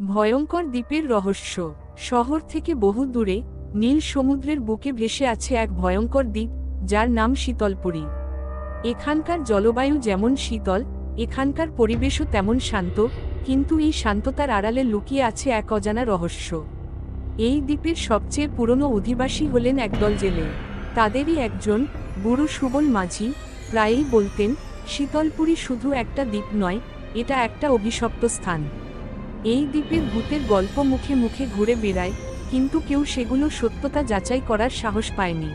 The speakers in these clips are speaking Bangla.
ভয়ঙ্কর দ্বীপের রহস্য। শহর থেকে বহু দূরে নীল সমুদ্রের বুকে ভেসে আছে এক ভয়ঙ্কর দ্বীপ, যার নাম শীতলপুরী। এখানকার জলবায়ু যেমন শীতল, এখানকার পরিবেশও তেমন শান্ত, কিন্তু এই শান্ততার আড়ালে লুকিয়ে আছে এক অজানা রহস্য। এই দ্বীপের সবচেয়ে পুরনো অধিবাসী হলেন একদল জেলে। তাদেরই একজন, গুরু সুবল মাঝি, প্রায়ই বলতেন, শীতলপুরী শুধু একটা দ্বীপ নয়, এটা একটা অভিশপ্ত স্থান। এই দ্বীপের ভূতের গল্প মুখে মুখে ঘুরে বেড়ায়, কিন্তু কেউ সেগুলো সত্যতা যাচাই করার সাহস পায়নি।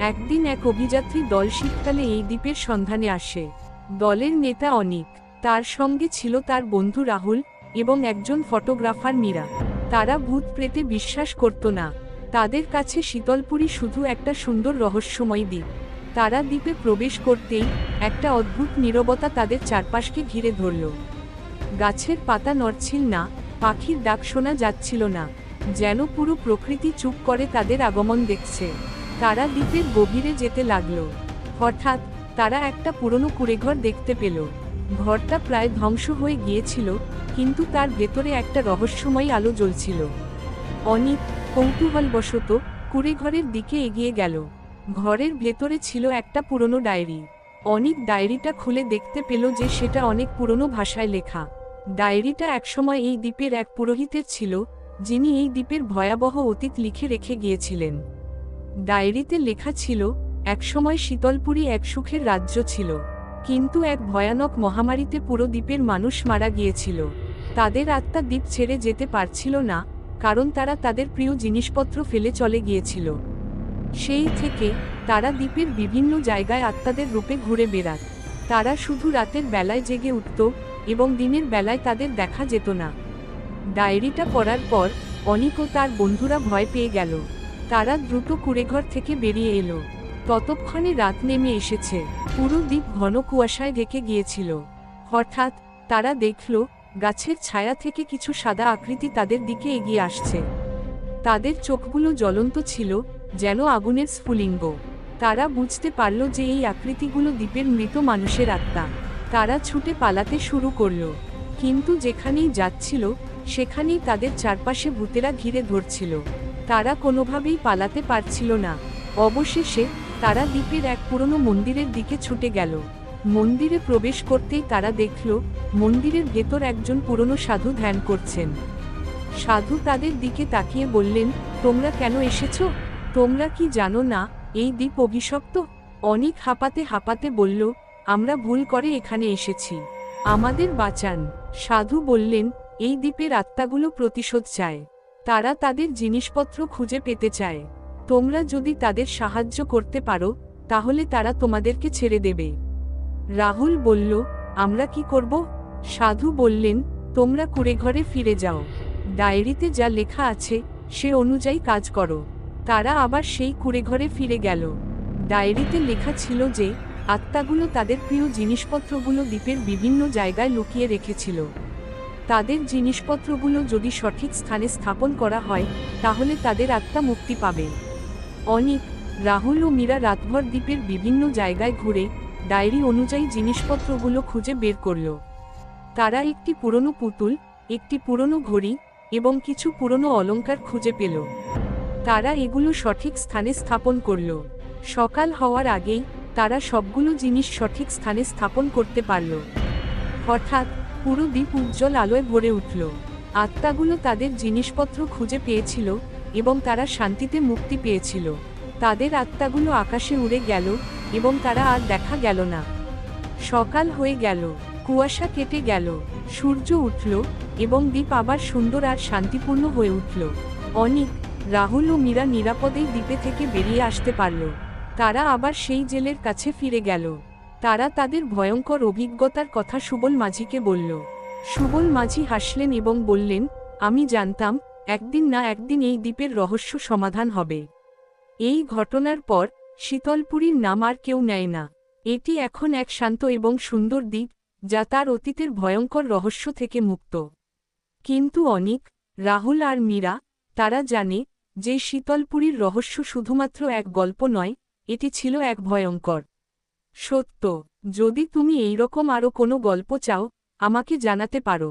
একদিন এক অভিযাত্রী দল শীতকালে এই দ্বীপের সন্ধানে আসে। দলের নেতা অনিক, তার সঙ্গে ছিল তার বন্ধু রাহুল এবং একজন ফটোগ্রাফার মীরা। তারা ভূত প্রেতে বিশ্বাস করত না। তাদের কাছে শীতলপুরী শুধু একটা সুন্দর রহস্যময় দ্বীপ। তারা দ্বীপে প্রবেশ করতেই একটা অদ্ভুত নীরবতা তাদের চারপাশকে ঘিরে ধরল। গাছের পাতা নড়ছিল না, পাখির ডাক শোনা যাচ্ছিল না, যেন পুরো প্রকৃতি চুপ করে তাদের আগমন দেখছে। তারা দ্বীপের গভীরে যেতে লাগল। হঠাৎ তারা একটা পুরনো কুড়েঘর দেখতে পেল। ঘরটা প্রায় ধ্বংস হয়ে গিয়েছিল, কিন্তু তার ভেতরে একটা রহস্যময় আলো জ্বলছিল। অনিক কৌতূহলবশত, কুড়েঘরের দিকে এগিয়ে গেল। ঘরের ভেতরে ছিল একটা পুরনো ডায়েরি। অনিক ডায়েরিটা খুলে দেখতে পেল যে সেটা অনেক পুরনো ভাষায় লেখা। ডায়েরিটা একসময় এই দ্বীপের এক পুরোহিতের ছিল, যিনি এই দ্বীপের ভয়াবহ অতীত লিখে রেখে গিয়েছিলেন। ডায়েরিতে লেখা ছিল, একসময় শীতলপুরী এক সুখের রাজ্য ছিল, কিন্তু এক ভয়ানক মহামারীতে পুরো দ্বীপের মানুষ মারা গিয়েছিল। তাদের আত্মা দ্বীপ ছেড়ে যেতে পারছিল না, কারণ তারা তাদের প্রিয় জিনিসপত্র ফেলে চলে গিয়েছিল। সেই থেকে, তারা দ্বীপের বিভিন্ন জায়গায় আত্মাদের রূপে ঘুরে বেড়াত। তারা শুধু রাতের বেলায় জেগে উঠত এবং দিনের বেলায় তাদের দেখা যেত না। ডায়েরিটা পড়ার পর অনিক ও তার বন্ধুরা ভয় পেয়ে গেল। তারা দ্রুত কুড়েঘর থেকে বেরিয়ে এলো। ততক্ষণে রাত নেমে এসেছে। পুরো দ্বীপ ঘন কুয়াশায় ঢেকে গিয়েছিল। হঠাৎ তারা দেখল, গাছের ছায়া থেকে কিছু সাদা আকৃতি তাদের দিকে এগিয়ে আসছে। তাদের চোখগুলো জ্বলন্ত ছিল, যেন আগুনের স্ফুলিঙ্গ। তারা বুঝতে পারল যে এই আকৃতিগুলো দ্বীপের মৃত মানুষের আত্মা। তারা ছুটে পালাতে শুরু করল। কিন্তু যেখানেই যাচ্ছিল, সেখানেই তাদের চারপাশে ভূতেরা ঘিরে ধরছিল। তারা কোনোভাবেই পালাতে পারছিল না। অবশেষে তারা দ্বীপের এক পুরনো মন্দিরের দিকে ছুটে গেল। মন্দিরে প্রবেশ করতেই তারা দেখল, মন্দিরের ভেতর একজন পুরনো সাধু ধ্যান করছেন। সাধু তাদের দিকে তাকিয়ে বললেন, তোমরা কেন এসেছ? তোমরা কি জানো না, এই দ্বীপ অভিশপ্ত? অনেক হাঁপাতে হাঁপাতে বলল আমরা ভুল করে এখানে এসেছি। আমাদের বাঁচান। সাধু বললেন, এই দ্বীপের আত্মাগুলো প্রতিশোধ চায়। তারা তাদের জিনিসপত্র খুঁজে পেতে চায়। তোমরা যদি তাদের সাহায্য করতে পারো, তাহলে তারা তোমাদেরকে ছেড়ে দেবে। রাহুল বলল, আমরা কি করব? সাধু বললেন, তোমরা কুড়েঘরে ফিরে যাও। ডায়েরিতে যা লেখা আছে, সে অনুযায়ী কাজ করো। তারা আবার সেই কুড়েঘরে ফিরে গেল। ডায়েরিতে লেখা ছিল যে আত্মাগুলো তাদের প্রিয় জিনিসপত্রগুলো দ্বীপের বিভিন্ন জায়গায় লুকিয়ে রেখেছিল। তাদের জিনিসপত্রগুলো যদি সঠিক স্থানে স্থাপন করা হয়, তাহলে তাদের আত্মা মুক্তি পাবে। অনিক, রাহুল ও মীরা রাতভর দ্বীপের বিভিন্ন জায়গায় ঘুরে ডায়েরি অনুযায়ী জিনিসপত্রগুলো খুঁজে বের করল। তারা একটি পুরনো পুতুল, একটি পুরনো ঘড়ি এবং কিছু পুরনো অলংকার খুঁজে পেল। তারা এগুলো সঠিক স্থানে স্থাপন করল। সকাল হওয়ার আগেই তারা সবগুলো জিনিস সঠিক স্থানে স্থাপন করতে পারল। হঠাৎ পুরো দ্বীপ উজ্জ্বল আলোয় ভরে উঠল। আত্মাগুলো তাদের জিনিসপত্র খুঁজে পেয়েছিল এবং তারা শান্তিতে মুক্তি পেয়েছিল। তাদের আত্মাগুলো আকাশে উড়ে গেল এবং তারা আর দেখা গেল না। সকাল হয়ে গেল, কুয়াশা কেটে গেল, সূর্য উঠল এবং দ্বীপ আবার সুন্দর আর শান্তিপূর্ণ হয়ে উঠল। অনিক, রাহুল ও মীরা নিরাপদেই দ্বীপে থেকে বেরিয়ে আসতে পারল। তারা আবার সেই জেলের কাছে ফিরে গেল। তারা তাদের ভয়ঙ্কর অভিজ্ঞতার কথা সুবল মাঝিকে বলল। সুবল মাঝি হাসলেন এবং বললেন, আমি জানতাম, একদিন না একদিন এই দ্বীপের রহস্য সমাধান হবে। এই ঘটনার পর শীতলপুরীর নাম আর কেউ নেয় না। এটি এখন এক শান্ত এবং সুন্দর দ্বীপ, যা তার অতীতের ভয়ঙ্কর রহস্য থেকে মুক্ত। কিন্তু অনিক, রাহুল আর মীরা, তারা জানে যে শীতলপুরীর রহস্য শুধুমাত্র এক গল্প নয় এটি ছিল এক ভয়ঙ্কর। সত্য, যদি তুমি এইরকম আরও কোনো গল্প চাও, আমাকে জানাতে পারো।